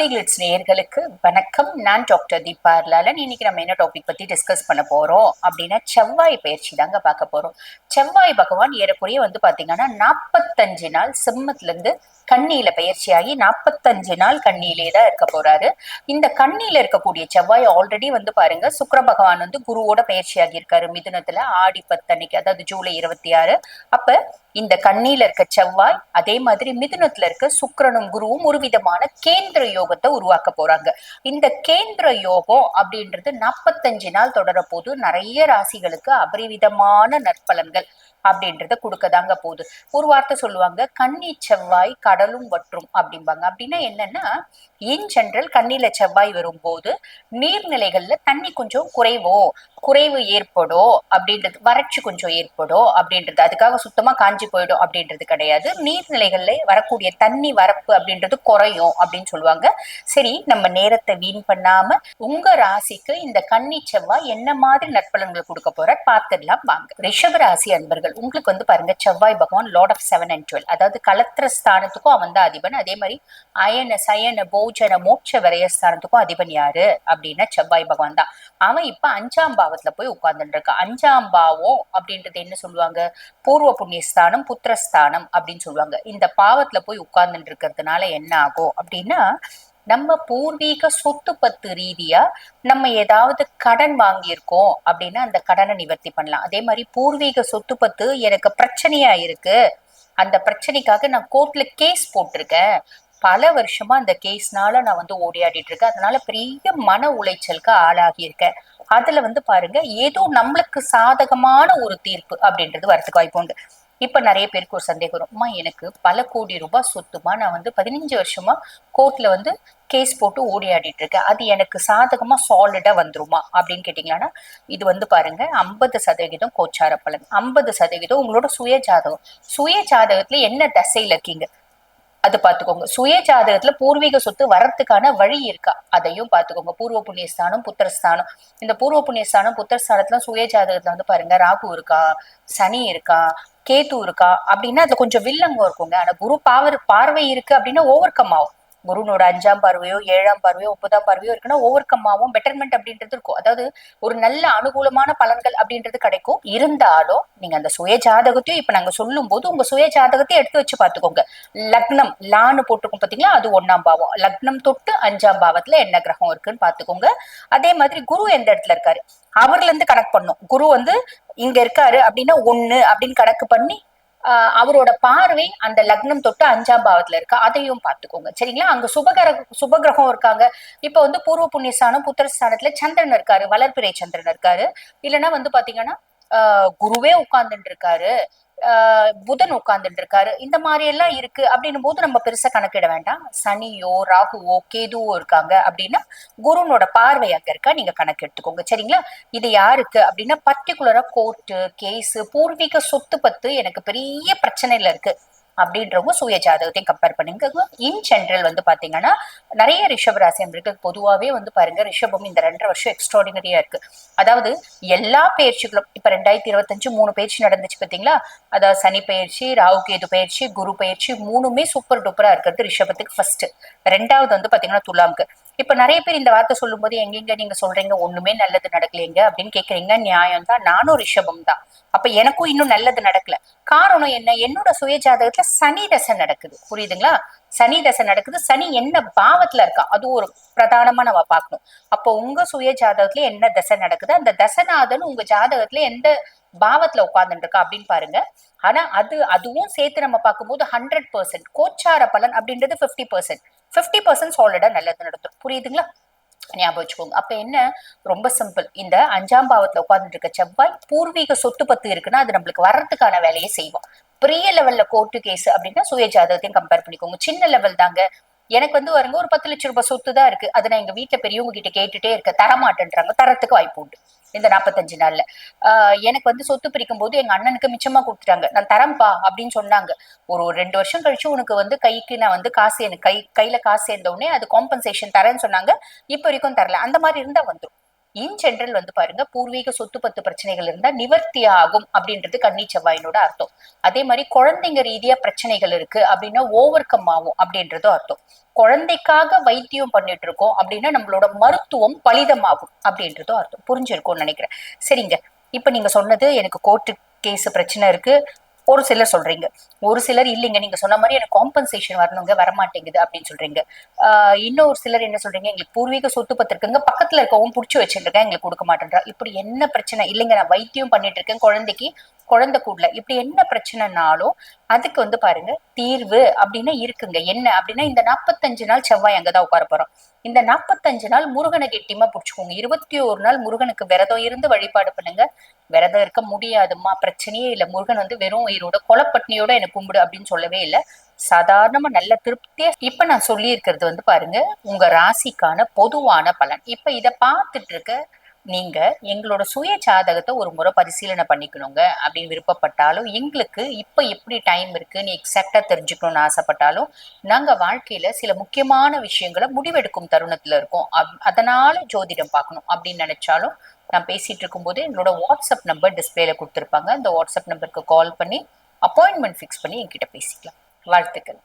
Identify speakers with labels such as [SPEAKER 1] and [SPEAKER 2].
[SPEAKER 1] பக்தி கிளிட்ஸ் நேயர்களுக்கு வணக்கம். நான் டாக்டர் தீபா லாலன் இன்னைக்கு நம்ம என்ன டாபிக் பத்தி டிஸ்கஸ் பண்ண போறோம் அப்படின்னா செவ்வாய் பயிற்சி தாங்க பார்க்க போறோம். செவ்வாய் பகவான் ஏறக்குறைய வந்து பாத்தீங்கன்னா நாற்பத்தஞ்சு நாள் சிம்மத்துல இருந்து கண்ணியில பயிற்சியாகி நாற்பத்தஞ்சு நாள் கண்ணியிலே தான் இருக்க போறாரு. இந்த கண்ணியில இருக்கக்கூடிய செவ்வாய் ஆல்ரெடி வந்து பாருங்க சுக்கர பகவான் வந்து குருவோட பயிற்சியாகி இருக்காரு மிதுனத்துல ஆடி பத்தன்னைக்கு அதாவது ஜூலை இருபத்தி ஆறு அப்ப இந்த கண்ணியில இருக்க செவ்வாய் அதே மாதிரி மிதுனத்துல இருக்க சுக்கரனும் குருவும் ஒரு விதமான கேந்திர யோகத்தை உருவாக்க போறாங்க. இந்த கேந்திர யோகம் அப்படின்றது நாற்பத்தஞ்சு நாள் தொடர போது நிறைய ராசிகளுக்கு அபரிவிதமான நற்பலன்கள். அப்படின்றத கொடுக்கதாங்க போகுது. ஒரு வார்த்தை சொல்லுவாங்க கன்னி செவ்வாய் கடலும் வற்றும் அப்படிம்பாங்க. அப்படின்னா என்னன்னா இன் ஜென்ரல் கண்ணில செவ்வாய் வரும்போது நீர்நிலைகள்ல தண்ணி கொஞ்சம் குறைவோ குறைவு ஏற்படும் அப்படின்றது வறட்சி கொஞ்சம் ஏற்படும் அப்படின்றது அதுக்காக சுத்தமா காஞ்சி போயிடும் அப்படின்றது கிடையாது. நீர்நிலைகள்ல வரக்கூடிய தண்ணி வரப்பு அப்படின்றது குறையும் அப்படின்னு சொல்லுவாங்க. சரி நம்ம நேரத்தை வீண் பண்ணாம உங்க ராசிக்கு இந்த கன்னி செவ்வாய் என்ன மாதிரி நற்பலன்கள் கொடுக்க போற பார்த்துடலாம் வாங்க. ரிஷப ராசி அன்பர்கள் உங்களுக்கு வந்து பாருங்க செவ்வாய் பகவான் lord of seven and twelve அதாவது கலத்திர ஸ்தானத்துக்கும் அவன் தான் அதிபன். அதே மாதிரி அயன சயன போஜன மோட்ச விரயஸ்தானத்துக்கும் அதிபன் யாரு? அப்படின்னா செவ்வாய் பகவான் தான். அவன் இப்ப அஞ்சாம் பாவத்துல போய் உட்கார்ந்துட்டு இருக்கான் அஞ்சாம் பாவம் அப்படின்றது என்ன சொல்லுவாங்க? பூர்வ புண்ணியஸ்தானம் புத்திரஸ்தானம் அப்படின்னு சொல்லுவாங்க. இந்த பாவத்துல போய் உட்கார்ந்துட்டு இருக்கிறதுனால என்ன ஆகும் அப்படின்னா நம்ம பூர்வீக சொத்து பத்து ரீதியா நம்ம ஏதாவது கடன் வாங்கியிருக்கோம் அப்படின்னா அந்த கடனை நிவர்த்தி பண்ணலாம். அதே மாதிரி பூர்வீக சொத்து பத்து எனக்கு பிரச்சனையா இருக்கு. அந்த பிரச்சனைக்காக நான் கோர்ட்ல கேஸ் போட்டிருக்கேன். பல வருஷமா அந்த கேஸ்னால நான் வந்து ஓடியாடிட்டு இருக்கேன். அதனால பெரிய மன உளைச்சலுக்கு ஆளாகி இருக்கேன் அதுல வந்து பாருங்க ஏதோ நம்மளுக்கு சாதகமான ஒரு தீர்ப்பு அப்படின்றது வரதுக்கு வாய்ப்பு உண்டு. இப்ப நிறைய பேருக்கு ஒரு சந்தேகம் வரும். அம்மா எனக்கு பல கோடி ரூபாய் சொத்துமா? நான் வந்து பதினஞ்சு வருஷமா கோர்ட்ல வந்து கேஸ் போட்டு ஓடியாடிட்டு இருக்கேன். அது எனக்கு சாதகமா சாலிடா வந்துருமா? அப்படின்னு கேட்டீங்கன்னா இது வந்து பாருங்க ஐம்பது சதவிகிதம் கோச்சார பலன். ஐம்பது சதவீதம் உங்களோட சுய ஜாதகம். சுய ஜாதகத்துல என்ன தசையில இருக்கீங்க? அது பாத்துக்கோங்க சுய ஜாதகத்துல பூர்வீக சொத்து வரத்துக்கான வழி இருக்கா? அதையும் பாத்துக்கோங்க பூர்வ புண்ணியஸ்தானம் புத்திரஸ்தானம் இந்த பூர்வ புண்ணியஸ்தானம் புத்திரஸ்தானத்துல சுய ஜாதகத்துல வந்து பாருங்க ராகு இருக்கா? சனி இருக்கா? கேத்து இருக்கா அப்படின்னா அதுல கொஞ்சம் வில்லங்கம் இருக்குங்க. ஆனா குரு பாவர் பார்வை இருக்கு அப்படின்னா ஓவர் கம் ஆகும். குருனோட அஞ்சாம் பார்வையோ ஏழாம் பார்வையோ ஒன்பதாம் பார்வையோ இருக்குன்னா ஓவர் கம் ஆகும். பெட்டர்மெண்ட் அப்படின்றது இருக்கும். அதாவது ஒரு நல்ல அனுகூலமான பலன்கள் அப்படின்றது கிடைக்கும். இருந்தாலும் நீங்க அந்த சுய ஜாதகத்தையும் இப்ப நாங்க சொல்லும் போது உங்க சுய ஜாதகத்தையும் எடுத்து வச்சு பாத்துக்கோங்க லக்னம் லான்னு போட்டிருக்கோம் பாத்தீங்களா? அது ஒன்னாம் பாவம். லக்னம் தொட்டு அஞ்சாம் பாவத்துல என்ன கிரகம் இருக்குன்னு பாத்துக்கோங்க அதே மாதிரி குரு எந்த இடத்துல இருக்காரு? அவர்ல இருந்து கனெக்ட் பண்ணும். குரு வந்து இங்க இருக்காரு அப்படின்னா ஒண்ணு அப்படின்னு கணக்கு பண்ணி ஆஹ் அவரோட பார்வை அந்த லக்னம் தொட்டு அஞ்சாம் பாவத்துல இருக்கா அதையும் பார்த்துக்கோங்க. சரிங்களா? அங்க சுபகர சுபகிரகம் இருக்காங்க. இப்ப வந்து பூர்வ புண்ணியஸ்தானம் புத்திரஸ்தானத்துல சந்திரன் இருக்காரு வளர்பிறை சந்திரன் இருக்காரு. இல்லைன்னா வந்து பாத்தீங்கன்னா ஆஹ் குருவே உட்கார்ந்துட்டு இருக்காரு. புதன் உட்கார்ந்துட்டு இருக்காரு இந்த மாதிரி எல்லாம் இருக்கு அப்படின்னும் போது நம்ம பெருசா கணக்கிட வேண்டாம். சனியோ ராகுவோ கேதுவோ இருக்காங்க அப்படின்னா குருனோட பார்வை அங்க இருக்கா நீங்க கணக்கு எடுத்துக்கோங்க. சரிங்களா? இது யாருக்கு அப்படின்னா பர்டிகுலரா கோர்ட்டு கேஸ் பூர்வீக சொத்து பத்து எனக்கு பெரிய பிரச்சனையில இருக்கு. அப்படின்றவங்க சுய ஜாதகத்தையும் கம்பேர் பண்ணுங்க. இன் ஜென்ரல் வந்து பாத்தீங்கன்னா நிறைய ரிஷப ராசி இருக்கு பொதுவாகவே வந்து பாருங்க ரிஷபம் இந்த ரெண்டரை வருஷம் எக்ஸ்ட்ராடினரியா இருக்கு. அதாவது எல்லா பயிற்சிகளும் இப்ப ரெண்டாயிரத்தி இருபத்தஞ்சு மூணு பயிற்சி நடந்துச்சு பாத்தீங்களா? அதாவது சனி பயிற்சி ராகு கேது பயிற்சி குரு பயிற்சி மூணுமே சூப்பர் டூப்பரா இருக்கிறது ரிஷபத்துக்கு ஃபர்ஸ்ட் ரெண்டாவது வந்து பாத்தீங்கன்னா துலாம்க்கு இப்ப நிறைய பேர் இந்த வார்த்தை சொல்லும் போது எங்கெங்க நீங்க சொல்றீங்க? ஒண்ணுமே நல்லது நடக்கலைங்க. அப்படின்னு கேக்குறீங்க. நியாயம் தான். நானும் ரிஷபம் தான். அப்ப எனக்கும் இன்னும் நல்லது நடக்கல. காரணம் என்ன? என்னோட சுய ஜாதகத்துல சனி தசை நடக்குது. புரியுதுங்களா? சனி தசை நடக்குது. சனி என்ன பாவத்துல இருக்கா? அது ஒரு பிரதானமா நம்ம பார்க்கணும். அப்போ உங்க சுய ஜாதகத்துல என்ன தசை நடக்குது? அந்த தசநாதன் உங்க ஜாதகத்துல எந்த பாவத்துல உட்கார்ந்துட்டு இருக்கா அப்படின்னு பாருங்க. ஆனா அது அதுவும் சேர்த்து நம்ம பார்க்கும்போது ஹண்ட்ரட் பர்சன்ட் கோச்சார பலன் அப்படின்றது பிப்டி பர்சன்ட் பிப்டி பர்சன்ட் சாலிடா நல்லது நடத்தும். புரியுதுங்களா? ஞாபகம் வச்சுக்கோங்க. அப்ப என்ன? ரொம்ப சிம்பிள் இந்த அஞ்சாம் பாவத்துல உட்கார்ந்துட்டு இருக்க செவ்வாய் பூர்வீக சொத்து பத்து இருக்குன்னா அது நம்மளுக்கு வர்றதுக்கான வேலையை செய்வோம் பெரிய லெவல்ல கோர்ட்டு கேஸ் அப்படின்னா சுய ஜாதகத்தையும் கம்பேர் பண்ணிக்கோங்க. சின்ன லெவல் தாங்க. எனக்கு வந்து வருங்க ஒரு பத்து லட்சம் ரூபாய் சொத்து தான் இருக்கு. அதை நான் எங்க வீட்டுல பெரியவங்க கிட்ட கேட்டுட்டே இருக்க தரமாட்டேன்றாங்க. தரத்துக்கு வாய்ப்பு உண்டு. இந்த நாற்பத்தஞ்சு நாள்ல. ஆஹ் எனக்கு வந்து சொத்து பிரிக்கும் போது எங்க அண்ணனுக்கு மிச்சமா கொடுத்துட்டாங்க. நான் தரம்பா அப்படின்னு சொன்னாங்க. ஒரு ஒரு ரெண்டு வருஷம் கழிச்சு உனக்கு வந்து கைக்கு நான் வந்து காசு எனக்கு கை கையில காசு சேர்ந்த உடனே அது காம்பன்சேஷன் தரேன்னு சொன்னாங்க. இப்ப வரைக்கும் தரல. அந்த மாதிரி இருந்தா வந்துடும் இன் ஜென்ரல் வந்து பாருங்க பூர்வீக சொத்து பத்து பிரச்சனைகள் இருந்தா நிவர்த்தி ஆகும் அப்படின்றது கன்னி செவ்வாயினோட அர்த்தம். அதே மாதிரி குழந்தைங்க ரீதியா பிரச்சனைகள் இருக்கு அப்படின்னா ஓவர் கம் ஆகும் அப்படின்றதும் அர்த்தம். குழந்தைக்காக வைத்தியம் பண்ணிட்டு இருக்கோம் அப்படின்னா நம்மளோட மருத்துவம் பலிதமாகும் அப்படின்றதும் அர்த்தம். புரிஞ்சிருக்கும்னு நினைக்கிறேன். சரிங்க. இப்ப நீங்க சொன்னது எனக்கு கோர்ட்டு கேஸ் பிரச்சனை இருக்கு. ஒரு சிலர் சொல்றீங்க. ஒரு சிலர் இல்லைங்க. நீங்க சொன்ன மாதிரி எனக்கு காம்பன்சேஷன் வரணுங்க வரமாட்டேங்குது அப்படின்னு சொல்றீங்க. இன்னொரு சிலர் என்ன சொல்றீங்க? எங்களுக்கு பூர்வீக சொத்து பத்திருக்குங்க பக்கத்துல இருக்கவும் புடிச்சு வச்சுருக்கேன் எங்களுக்கு கொடுக்க மாட்டேன்றா. இப்படி என்ன பிரச்சனை? இல்லைங்க நான் வைத்தியம் பண்ணிட்டு இருக்கேன் குழந்தைக்கு குழந்தை கூடல இப்படி என்ன பிரச்சனைனாலும் அதுக்கு வந்து பாருங்க தீர்வு அப்படின்னு இருக்குங்க. என்ன அப்படின்னா இந்த நாற்பத்தஞ்சு நாள் செவ்வாய் அங்கதான் உட்கார போறோம். இந்த நாற்பத்தஞ்சு நாள் முருகனை கெட்டியமா பிடிச்சிக்கோங்க. இருபத்தி ஒரு நாள் முருகனுக்கு விரதம் இருந்து வழிபாடு பண்ணுங்க. விரதம் இருக்க முடியாதும்மா. பிரச்சனையே இல்லை. முருகன் வந்து வெறும் உயிரோட கொலப்பட்னியோட எனக்கு கும்பிடு அப்படின்னு சொல்லவே இல்லை. சாதாரணமா நல்ல திருப்தியா இப்ப நான் சொல்லி இருக்கிறது வந்து பாருங்க உங்க ராசிக்கான பொதுவான பலன். இப்ப இதை பார்த்துட்டு இருக்க நீங்க எங்களோட சுய ஜாதகத்தை ஒரு முறை பரிசீலனை பண்ணிக்கணுங்க அப்படின்னு விருப்பப்பட்டாலும் எங்களுக்கு இப்ப எப்படி டைம் இருக்குன்னு எக்ஸாக்டா தெரிஞ்சுக்கணும்னு ஆசைப்பட்டாலும் நாங்க வாழ்க்கையில சில முக்கியமான விஷயங்களை முடிவெடுக்கும் தருணத்துல இருக்கோம். அப்- அதனால ஜோதிடம் பார்க்கணும் அப்படின்னு நினைச்சாலும் நான் பேசிட்டு இருக்கும்போது என்னோட வாட்ஸ்அப் நம்பர் டிஸ்பிளேல கொடுத்துருப்பாங்க. அந்த வாட்ஸ்அப் நம்பருக்கு கால் பண்ணி அப்பாயின்மெண்ட் ஃபிக்ஸ் பண்ணி என்கிட்ட பேசிக்கலாம். வாழ்த்துக்கள்.